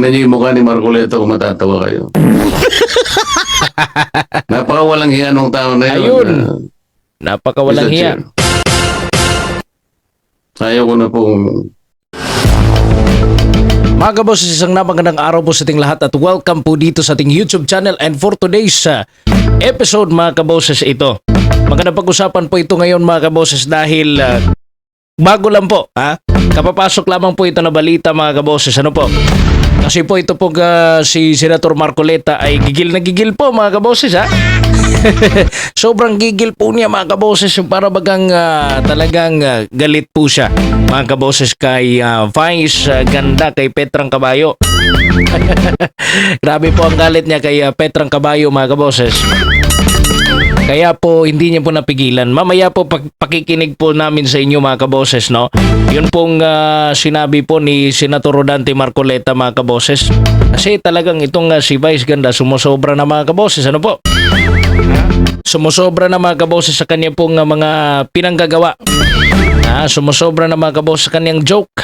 Tingnan niyo yung mukha ni Marcoleta kung matatawa kayo. Napaka walang hiya nung tao na yun. Ayun. Ah, Napakawalang hiya. Ayaw ko na pong Mga kaboses, isang napagandang araw po sa ating lahat at welcome po dito sa ating YouTube channel and for today's uh, episode mga kaboses ito. Magandang pag-usapan po ito ngayon mga kaboses dahil uh, bago lang po, ha? Kapapasok lamang po ito na balita mga kaboses. Ano po? Kasi po ito po uh, si Senator Marcoleta ay gigil na gigil po mga kaboses ha. Sobrang gigil po niya mga kaboses para bagang ah, talagang ah, galit po siya mga kaboses kay ah, Vice ah, Ganda kay Petrang Kabayo. Grabe po ang galit niya kay ah, Petrang Kabayo mga kaboses. Kaya po hindi niya po napigilan. Mamaya po pag, pakikinig po namin sa inyo mga kaboses, no? Yun pong ah, sinabi po ni Senator Rodante Marcoleta mga kaboses. Kasi talagang itong ah, si Vice Ganda sumusobra na mga kaboses. Ano po? Sumusobra na mga kaboses sa kanya pong ah, mga pinanggagawa. Ah, sumusobra na mga kaboses sa kanyang joke.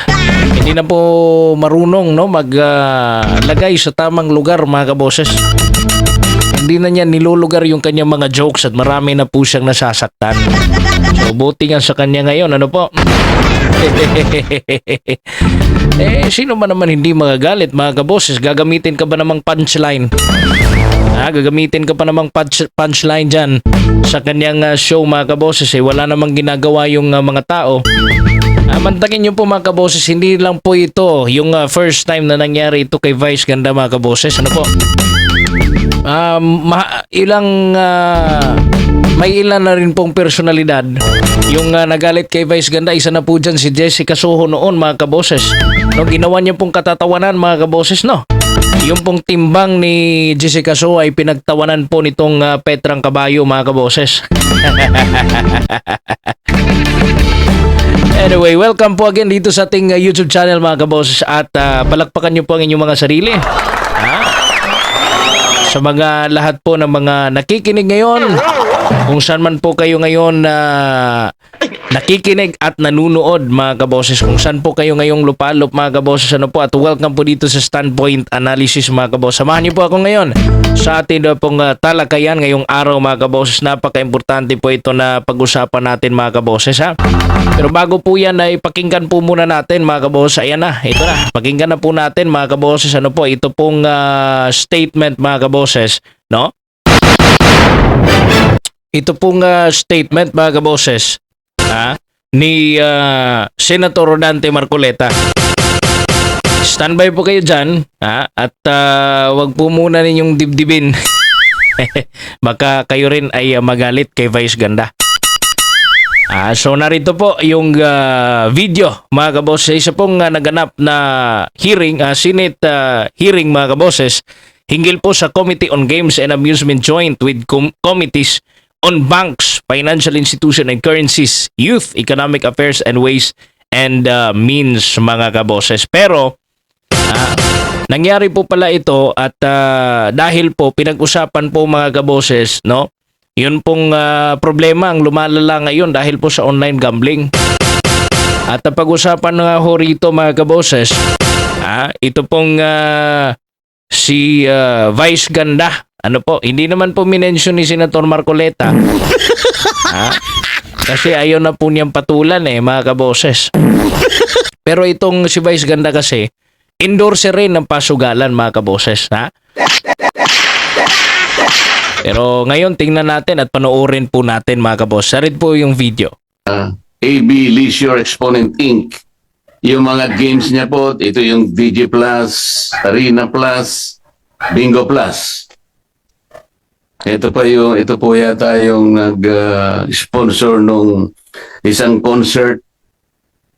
Hindi na po marunong no maglagay sa tamang lugar mga kaboses. Hindi na niya nilulugar yung kanyang mga jokes at marami na po siyang nasasaktan. So buti nga sa kanya ngayon, ano po? eh, sino ba naman hindi magagalit mga kaboses? Gagamitin ka ba namang punchline? Ah, gagamitin ka pa namang punch, punchline dyan sa kanyang ah, show mga kaboses eh. Wala namang ginagawa yung ah, mga tao. Ah, mantakin nyo po mga kaboses, hindi lang po ito yung ah, first time na nangyari ito kay Vice Ganda mga kaboses. Ano po? Ah, ma- ilang ah, may ilan na rin pong personalidad. Yung ah, nagalit kay Vice Ganda, isa na po dyan si Jessica Soho noon mga kaboses. No, ginawa niya pong katatawanan mga kaboses, no? Yung pong timbang ni Jessica Soho ay pinagtawanan po nitong ah, Petrang Kabayo mga kaboses. Anyway, welcome po again dito sa ating uh, YouTube channel mga kaboses at uh, palakpakan niyo po ang inyong mga sarili. Ha? Sa mga lahat po ng mga nakikinig ngayon, kung saan man po kayo ngayon na nakikinig at nanunood mga kaboses, kung saan po kayo ngayong lupalop mga kaboses, ano po at welcome po dito sa Standpoint Analysis mga kaboses. Samahan niyo po ako ngayon sa ating uh, pong uh, talakayan ngayong araw mga kaboses. Napaka-importante po ito na pag-usapan natin mga kaboses ha. Pero bago po yan ay pakinggan po muna natin mga kaboses. Ayan na, ito na. Pakinggan na po natin mga kaboses. Ano po, ito pong ah, statement mga kaboses. No? Ito pong ah, statement mga kaboses. Ha? Ni ah, Senator Rodante Marcoleta. Standby po kayo dyan. Ha? At ah, wag po muna ninyong dibdibin. Baka kayo rin ay ah, magalit kay Vice Ganda. Ah, so narito po yung ah, video mga kaboses. Isa pong ah, naganap na hearing, ah, Senate ah, hearing mga kaboses, hinggil po sa Committee on Games and Amusement Joint with com- Committees on Banks, Financial Institution and Currencies, Youth, Economic Affairs and Ways and ah, Means mga kaboses. Pero ah, nangyari po pala ito at ah, dahil po pinag-usapan po mga kaboses, no? Yun pong ah, problema ang lumalala ngayon dahil po sa online gambling. At ang pag-usapan nga ho rito mga kaboses, ah, ito pong ah, si ah, Vice Ganda. Ano po, hindi naman po minention ni Senator Marcoleta. ah, kasi ayaw na po niyang patulan eh mga kaboses. Pero itong si Vice Ganda kasi, endorser rin ng pasugalan mga kaboses. Ha? Pero ngayon tingnan natin at panoorin po natin mga kabos. Sarit po yung video. AB Leisure Exponent Inc. Yung mga games niya po, ito yung DJ Plus, Arena Plus, Bingo Plus. Ito pa yung, ito po yata yung nag-sponsor nung isang concert.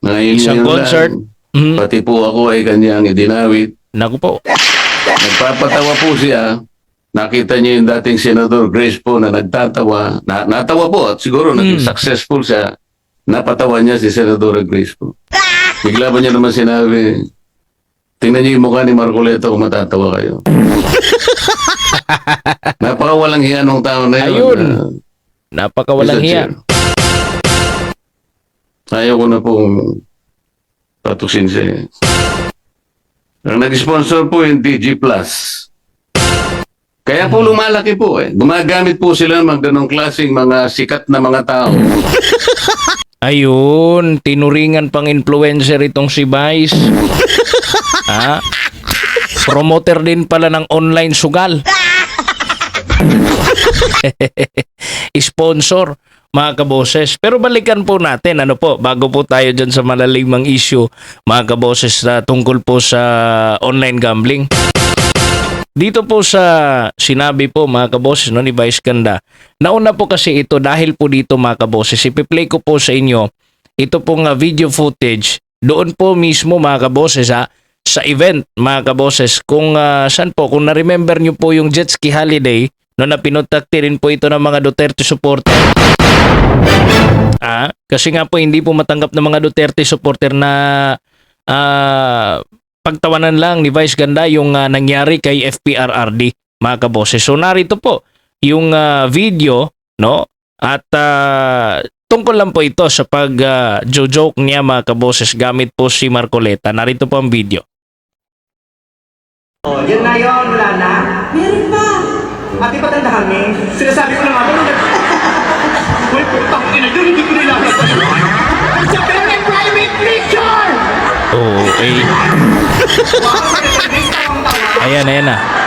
Ngayon Isang yun lang. concert? Mhm. Pati po ako ay kanyang idinawit. Naku po. Nagpapatawa po siya. Nakita niyo yung dating Senador Grace po na nagtatawa. Na, natawa po at siguro naging successful siya. Napatawa niya si Senador Grace po. Bigla pa niya naman sinabi, tingnan niyo yung mukha ni Marcoleta kung matatawa kayo. Napaka walang hiya nung tao na yun. Ayun. Ah, Napakawalang hiya. Ayaw ko na pong patusin siya. Ang nag-sponsor po yung DG Plus. Kaya po lumalaki po eh. Gumagamit po sila ng ganong klaseng mga sikat na mga tao. Ayun, tinuringan pang influencer itong si Vice. ha? Promoter din pala ng online sugal. Sponsor, mga kaboses. Pero balikan po natin, ano po, bago po tayo dyan sa malalimang issue, mga kaboses, na tungkol po sa online gambling. Dito po sa sinabi po mga kaboses no, ni Vice Ganda, nauna po kasi ito dahil po dito mga kaboses, ipi-play ko po sa inyo ito pong ah, video footage doon po mismo mga kaboses ha, sa event mga kaboses kung ah, saan po, kung na-remember nyo po yung jet ski holiday no, na pinutakti rin po ito ng mga Duterte supporter. Ah, kasi nga po hindi po matanggap ng mga Duterte supporter na ah, pagtawanan lang ni Vice Ganda yung ah, nangyari kay FPRRD mga kaboses. So narito po yung ah, video no at ah, tungkol lang po ito sa pag ah, joke niya mga kaboses gamit po si Marcoleta. Narito po ang video. Oh, yun na yun, wala na. Meron pa. At di ba tandaan eh? Sinasabi ko na nga, ano Uy, putang ina yun, hindi ko nilalagay. Sa pero may private picture! Oo, eh. Ayan, ayan na.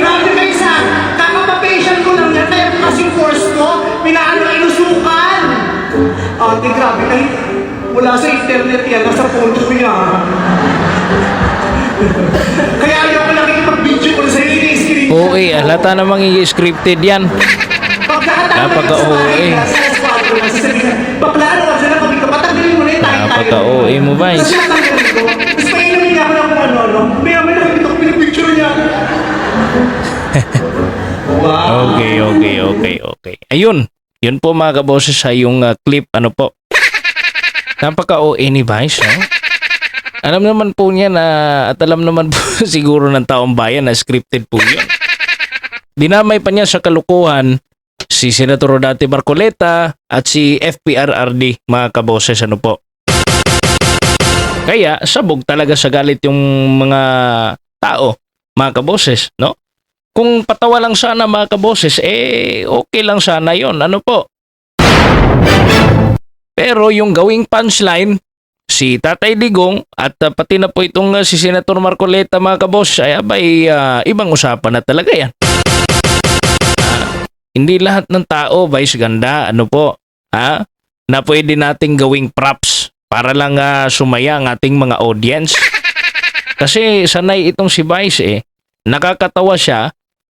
Grabe kayo sa, kakapapation ko lang yan, kaya force ko, pinaano na inusukan. Ate, grabe kayo. Wala sa internet yan, nasa phone ko yan. kaya ayaw ko lang ikipag-video ko sa ini-screen. Oo, eh, halata namang i-scripted yan. Napaka-OA. Bakla, ano ka sila kami kapatagilin mo na yung tayo-tayo. Napaka-OA mo, Vice. Tapos natanggalin ko. Tapos pailamin kung ano-ano. May nakikita ko pinipicture niya. wow. Okay, okay, okay, okay. Ayun. Yun po mga kaboses sa yung uh, clip, ano po. Napaka-OA ni Vice, no? Alam naman po niya na, at alam naman po siguro ng taong bayan na scripted po yun. Dinamay pa niya sa kalukuhan si Senator Rodate Marcoleta at si FPRRD, mga kaboses, ano po. Kaya, sabog talaga sa galit yung mga tao, mga kaboses, no? Kung patawa lang sana mga kaboses, eh okay lang sana yon Ano po? Pero yung gawing punchline, si Tatay Digong at uh, pati na po itong uh, si Senator Marcoleta mga kaboses, ay abay uh, ibang usapan na talaga yan. Ah, hindi lahat ng tao, vice ganda, ano po, ha? Na pwede nating gawing props para lang uh, sumaya ang ating mga audience. Kasi sanay itong si Vice eh. Nakakatawa siya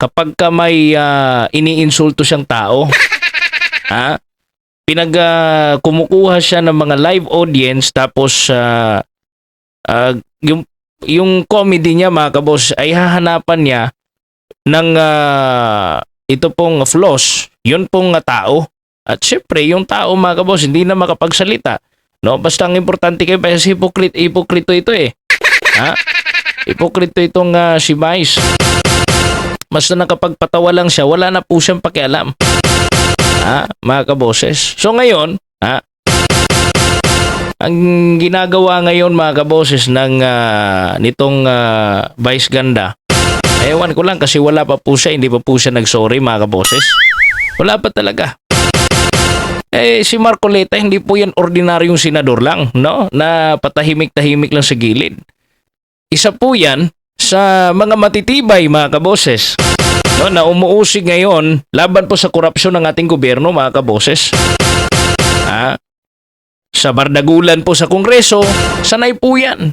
kapag ka may ah, iniinsulto siyang tao. ha? Pinag ah, kumukuha siya ng mga live audience tapos ah, ah, yung yung comedy niya mga kabos ay hahanapan niya ng ah, ito pong flaws, yun pong ah, tao. At syempre, yung tao mga kabos hindi na makapagsalita. No, basta ang importante kay Vice hypocrite, hypocrite ito eh. Ha? Hipokrito itong ah, si Vice. Basta nakapagpatawa lang siya, wala na po siyang pakialam. Ha? Mga kaboses. So ngayon, ha? Ang ginagawa ngayon mga kaboses ng ah, nitong ah, Vice Ganda, ewan ko lang kasi wala pa po siya, hindi pa po siya nagsorry mga kaboses. Wala pa talaga. Eh, si Marcoleta, hindi po yan ordinaryong senador lang, no? Na patahimik-tahimik lang sa gilid. Isa po yan sa mga matitibay mga kaboses. No, na umuusig ngayon laban po sa korupsyon ng ating gobyerno mga kaboses. Ha? Sa bardagulan po sa kongreso, sanay po yan.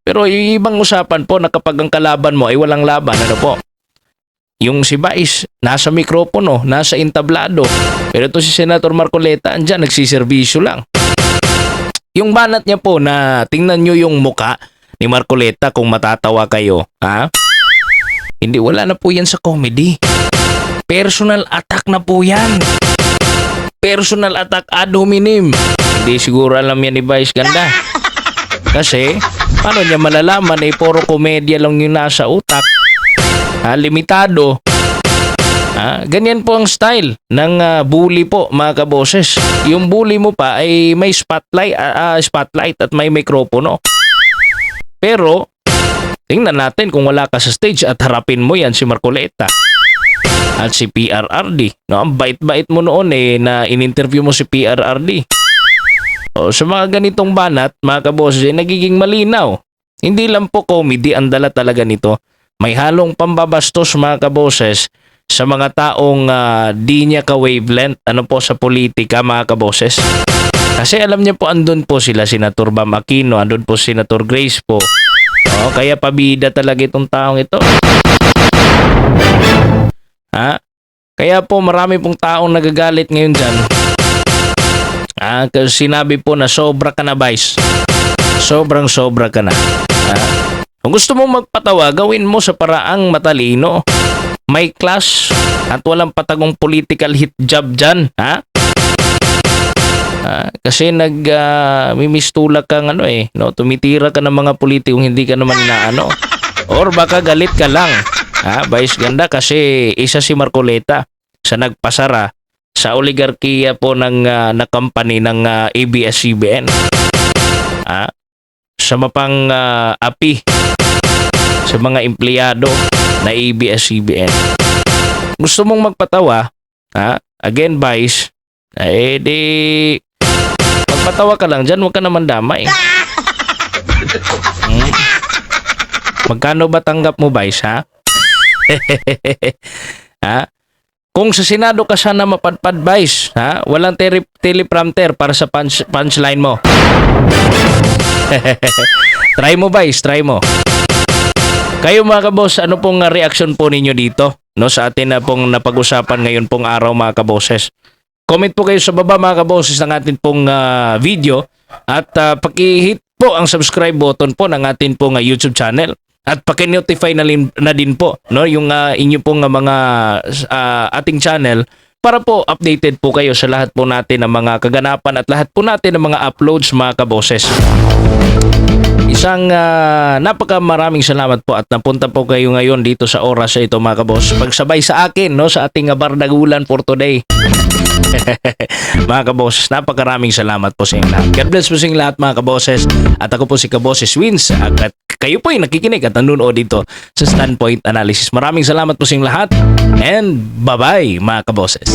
Pero ibang usapan po na kapag ang kalaban mo ay walang laban, ano po? Yung si Vice, nasa mikropono, nasa entablado. Pero ito si Senator Marcoleta, andyan, nagsiservisyo lang. Yung banat niya po na tingnan nyo yung muka, ni Marcoleta kung matatawa kayo, ha? Hindi, wala na po yan sa comedy. Personal attack na po yan. personal attack ad hominem. Hindi siguro alam yan ni Vice Ganda. Kasi, paano niya malalaman eh, puro komedya lang yung nasa utak. Ha, limitado. Ha, ganyan po ang style ng ah, bully po mga kaboses. Yung bully mo pa ay may spotlight, ah, ah, spotlight at may mikropono. Pero, tingnan natin kung wala ka sa stage at harapin mo yan si Marcoleta at si PRRD. No, ang bait-bait mo noon eh na in-interview mo si PRRD. O, sa mga ganitong banat, mga kaboses, eh, nagiging malinaw. Hindi lang po comedy ang dala talaga nito. May halong pambabastos mga kaboses sa mga taong ah, di niya ka-wavelength ano po sa politika mga kaboses. Kasi alam niya po andun po sila Senator Bam Aquino, andun po Senator Grace po. O, kaya pabida talaga itong taong ito. Ha? Kaya po marami pong taong nagagalit ngayon dyan. Ah, kasi sinabi po na sobra ka na, Vice. Sobrang sobra ka na. Ha? Kung gusto mo magpatawa, gawin mo sa paraang matalino. May class at walang patagong political hit job dyan. Ha? Ah, kasi nag ah, mimistula kang ano eh, no? Tumitira ka ng mga politikong hindi ka naman na ano. Or baka galit ka lang. Ha, Vice ganda kasi isa si Marcoleta sa nagpasara sa oligarkiya po ng ah, na company ng ah, ABS-CBN. Ha? Sa mapang ah, api sa mga empleyado na ABS-CBN. Gusto mong magpatawa, ha? Again, Vice, eh di magpatawa ka lang dyan, huwag ka naman damay. Hmm? Magkano ba tanggap mo, Vice, ha? ha? Kung sa Senado ka sana mapadpad, Vice, ha? Walang tele- teleprompter para sa punch- punchline mo. try mo, Vice, try mo. Kayo mga kaboss, ano pong uh, reaction po ninyo dito? No, sa atin na pong napag-usapan ngayon pong araw mga kaboses. Comment po kayo sa baba mga kaboses ng atin pong ah, video at uh, paki-hit po ang subscribe button po ng atin pong ah, YouTube channel at paki-notify na, na din po no yung ah, inyo pong ah, mga ah, ating channel para po updated po kayo sa lahat po natin ng mga kaganapan at lahat po natin ng mga uploads mga kaboses. Isang ah, napaka maraming salamat po at napunta po kayo ngayon dito sa oras na ito mga kabos. Pagsabay sa akin no sa ating bardagulan for today. mga kaboses, napakaraming salamat po sa lahat. God bless po sa inyong lahat mga kaboses. At ako po si Kaboses Wins. At kayo po ay nakikinig at nanonood dito sa Standpoint Analysis. Maraming salamat po sa inyong lahat. And bye-bye mga kaboses.